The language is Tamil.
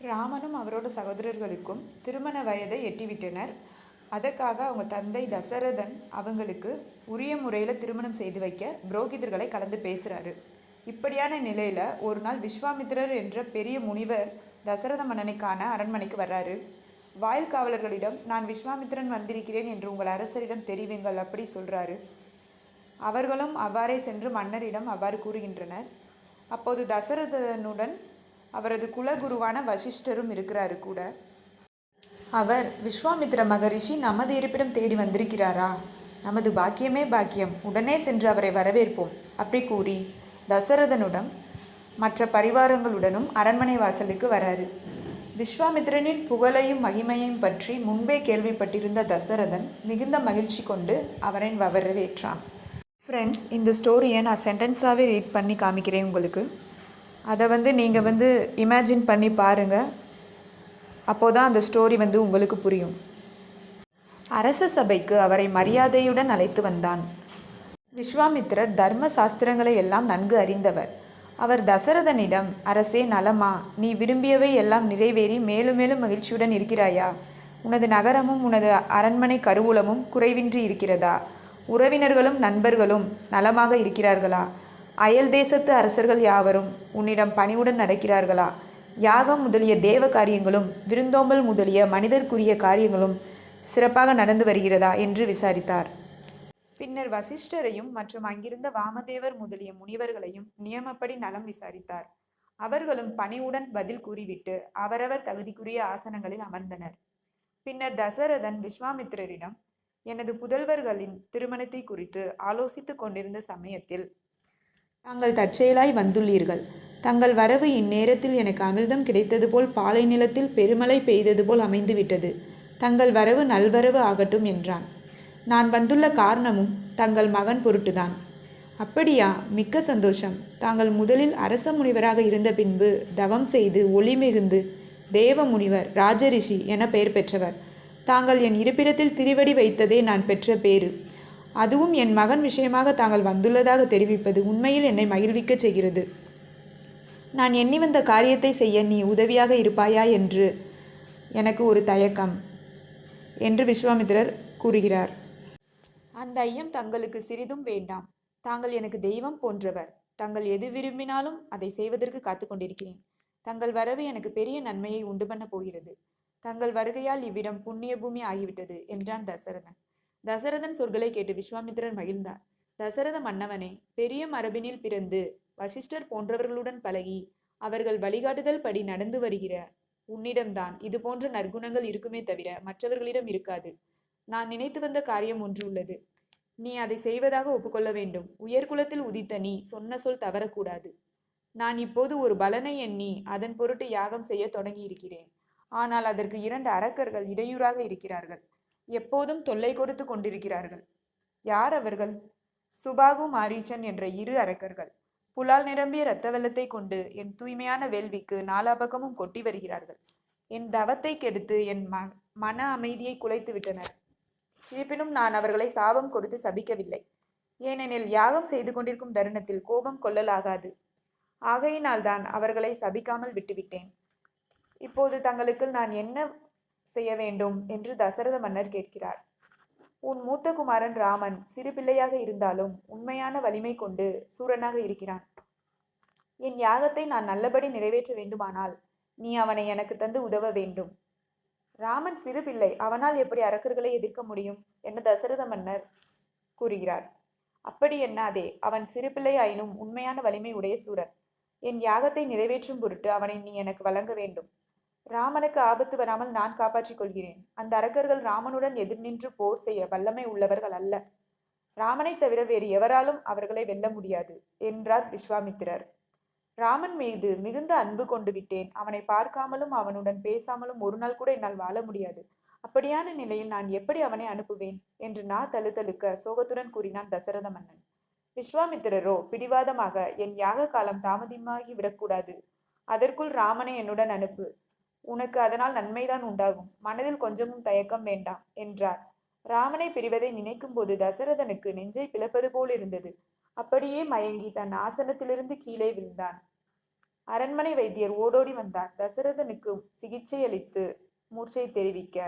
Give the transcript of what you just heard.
ராமனும் அவரோட சகோதரர்களுக்கும் திருமண வயதை எட்டிவிட்டனர். அதற்காக அவங்க தந்தை தசரதன் அவங்களுக்கு உரிய முறையில் திருமணம் செய்து வைக்க புரோகிதர்களை கலந்து பேசுகிறாரு இப்படியான நிலையில் ஒரு நாள் விஸ்வாமித்திரர் என்ற பெரிய முனிவர் தசரத மன்னனைக்கான அரண்மனைக்கு வர்றாரு. வாயில் காவலர்களிடம் நான் விஸ்வாமித்திரன் வந்திருக்கிறேன் என்று உங்கள் அரசரிடம் தெரிவிங்கள் அப்படி சொல்கிறாரு அவர்களும் அவ்வாறே சென்று மன்னரிடம் அவ்வாறு கூறுகின்றனர். அப்போது தசரதனுடன் அவரது குலகுருவான வசிஷ்டரும் இருக்கிறாரு கூட. அவர் விஸ்வாமித்ர மகரிஷி நமது இருப்பிடம் தேடி வந்திருக்கிறாரா? நமது பாக்கியமே பாக்கியம். உடனே சென்று அவரை வரவேற்போம். அப்படி கூறி தசரதனுடன் மற்ற பரிவாரங்களுடனும் அரண்மனை வாசலுக்கு வராரு. விஸ்வாமித்திரனின் புகழையும் மகிமையும் பற்றி முன்பே கேள்விப்பட்டிருந்த தசரதன் மிகுந்த மகிழ்ச்சி கொண்டு அவரை வரவேற்றான் ஃப்ரெண்ட்ஸ் இந்த ஸ்டோரியை நான் சென்டென்ஸாகவே ரீட் பண்ணி காமிக்கிறேன் உங்களுக்கு. அதை வந்து நீங்கள் வந்து இமேஜின் பண்ணி பாருங்கள் அப்போது தான் அந்த ஸ்டோரி வந்து உங்களுக்கு புரியும். அரச சபைக்கு அவரை மரியாதையுடன் அழைத்து வந்தான். விஸ்வாமித்திரர் தர்ம சாஸ்திரங்களை எல்லாம் நன்கு அறிந்தவர். அவர் தசரதனிடம் அரசே நலமா? நீ விரும்பியவை எல்லாம் நிறைவேறி மேலும் மேலும் மகிழ்ச்சியுடன் இருக்கிறாயா? உனது நகரமும் உனது அரண்மனை கருவூலமும் குறைவின்றி இருக்கிறதா? உறவினர்களும் நண்பர்களும் நலமாக இருக்கிறார்களா? அயல் தேசத்து அரசர்கள் யாவரும் உன்னிடம் பணிவுடன் நடக்கிறார்களா? யாகம் முதலிய தேவ காரியங்களும் விருந்தோம்பல் முதலிய மனிதர்க்குரிய காரியங்களும் சிறப்பாக நடந்து வருகிறதா? என்று விசாரித்தார். பின்னர் வசிஷ்டரையும் மற்றும் அங்கிருந்த வாமதேவர் முதலிய முனிவர்களையும் நியமப்படி நலம் விசாரித்தார். அவர்களும் பணிவுடன் பதில் கூறிவிட்டு அவரவர் தகுதிக்குரிய ஆசனங்களில் அமர்ந்தனர். பின்னர் தசரதன் விஸ்வாமித்திரரிடம் எனது புதல்வர்களின் திருமணத்தை குறித்து ஆலோசித்துக் கொண்டிருந்த சமயத்தில் தாங்கள் தற்செயலாய் வந்துள்ளீர்கள். தங்கள் வரவு இந்நேரத்தில் எனக்கு அமிர்தம் கிடைத்தது போல் பாலை நிலத்தில் பெருமழை பெய்தது போல் அமைந்துவிட்டது. தங்கள் வரவு நல்வரவு ஆகட்டும் என்றான். நான் வந்துள்ள காரணமும் தங்கள் மகன் பொருட்டுதான். அப்படியா? மிக்க சந்தோஷம். தாங்கள் முதலில் அரச முனிவராக இருந்த பின்பு தவம் செய்து ஒளி மிகுந்து தேவ முனிவர் ராஜரிஷி என பெயர் பெற்றவர். தாங்கள் என் இருப்பிடத்தில் திருவடி வைத்ததே நான் பெற்ற பேறு. அதுவும் என் மகன் விஷயமாக தாங்கள் வந்துள்ளதாக தெரிவிப்பது உண்மையில் என்னை மகிழ்விக்கச் செய்கிறது. நான் எண்ணி வந்த காரியத்தை செய்ய நீ உதவியாக இருப்பாயா என்று எனக்கு ஒரு தயக்கம் என்று விஸ்வாமித்திரர் கூறுகிறார். அந்த ஐயம் தங்களுக்கு சிறிதும் வேண்டாம். தாங்கள் எனக்கு தெய்வம் போன்றவர். தாங்கள் எது விரும்பினாலும் அதை செய்வதற்கு காத்து கொண்டிருக்கிறேன். தங்கள் வரவு எனக்கு பெரிய நன்மையை உண்டு பண்ண போகிறது. தங்கள் வருகையால் இவ்விடம் புண்ணிய பூமி ஆகிவிட்டது என்றான் தசரதன். தசரதன் சொற்களை கேட்டு விஸ்வாமித்திரன் மகிழ்ந்தார். தசரத மன்னவனே பெரிய மரபினில் பிறந்து வசிஷ்டர் போன்றவர்களுடன் பழகி அவர்கள் வழிகாட்டுதல் படி நடந்து வருகிற உன்னிடம்தான் இது போன்ற நற்குணங்கள் இருக்குமே தவிர மற்றவர்களிடம் இருக்காது. நான் நினைத்து வந்த காரியம் ஒன்று உள்ளது. நீ அதை செய்வதாக ஒப்புக்கொள்ள வேண்டும். உயர்குலத்தில் உதித்த நீ சொன்ன சொல் தவறக்கூடாது. நான் இப்போது ஒரு பலனை எண்ணி அதன் பொருட்டு யாகம் செய்ய தொடங்கி இருக்கிறேன் ஆனால் அதற்கு இரண்டு அரக்கர்கள் இடையூறாக இருக்கிறார்கள். எப்போதும் தொல்லை கொடுத்து கொண்டிருக்கிறார்கள். யார் அவர்கள்? சுபாகு மாரீச்சன் என்ற இரு அரக்கர்கள். புலால் நிரம்பிய இரத்த வெள்ளத்தை கொண்டு என் தூய்மையான வேள்விக்கு நாலா பக்கமும் கொட்டி வருகிறார்கள். என் தவத்தை கெடுத்து என் ம மன அமைதியை குலைத்து விட்டனர். இருப்பினும் நான் அவர்களை சாபம் கொடுத்து சபிக்கவில்லை. ஏனெனில் யாகம் செய்து கொண்டிருக்கும் தருணத்தில் கோபம் கொள்ளலாகாது. ஆகையினால்தான் அவர்களை சபிக்காமல் விட்டுவிட்டேன். இப்போது தங்களுக்கு நான் என்ன செய்ய வேண்டும் என்று தசரத மன்னர் கேட்கிறார். உன் மூத்த குமாரன் ராமன் சிறு பிள்ளையாக இருந்தாலும் உண்மையான வலிமை கொண்டு சூரனாக இருக்கிறான். என் யாகத்தை நான் நல்லபடி நிறைவேற்ற வேண்டுமானால் நீ அவனை எனக்கு தந்து உதவ வேண்டும். ராமன் சிறு பிள்ளை அவனால் எப்படி அரக்கர்களை எதிர்க்க முடியும் என தசரத மன்னர் கூறுகிறார். அப்படி என்னாதே அவன் சிறு பிள்ளை ஆயினும் உண்மையான வலிமை உடைய சூரன். என் யாகத்தை நிறைவேற்றும் பொருட்டு அவனை நீ எனக்கு வழங்க வேண்டும். ராமனுக்கு ஆபத்து வராமல் நான் காப்பாற்றிக் கொள்கிறேன். அந்த அரக்கர்கள் ராமனுடன் எதிர்நின்று போர் செய்ய வல்லமை உள்ளவர்கள் அல்ல. ராமனை தவிர வேறு எவராலும் அவர்களை வெல்ல முடியாது என்றார் விஸ்வாமித்திரர். ராமன் மீது மிகுந்த அன்பு கொண்டு விட்டேன். அவனை பார்க்காமலும் அவனுடன் பேசாமலும் ஒரு நாள் கூட என்னால் வாழ முடியாது. அப்படியான நிலையில் நான் எப்படி அவனை அனுப்புவேன்? என்று நா தழுதழுக்க சோகத்துடன் கூறினான் தசரத மன்னன். விஸ்வாமித்திரரோ பிடிவாதமாக என் யாக காலம் தாமதமாகி விடக்கூடாது. அதற்குள் ராமனை என்னுடன் அனுப்பு. உனக்கு அதனால் நன்மைதான் உண்டாகும். மனதில் கொஞ்சமும் தயக்கம் வேண்டாம் என்றார் ராமனை பிரிவதை நினைக்கும் போது தசரதனுக்கு நெஞ்சை பிளப்பது போல் இருந்தது. அப்படியே மயங்கி தன் ஆசனத்திலிருந்து கீழே விழுந்தான். அரண்மனை வைத்தியர் ஓடோடி வந்தார். தசரதனுக்கு சிகிச்சை அளித்து மூர்ச்சை தெரிவிக்க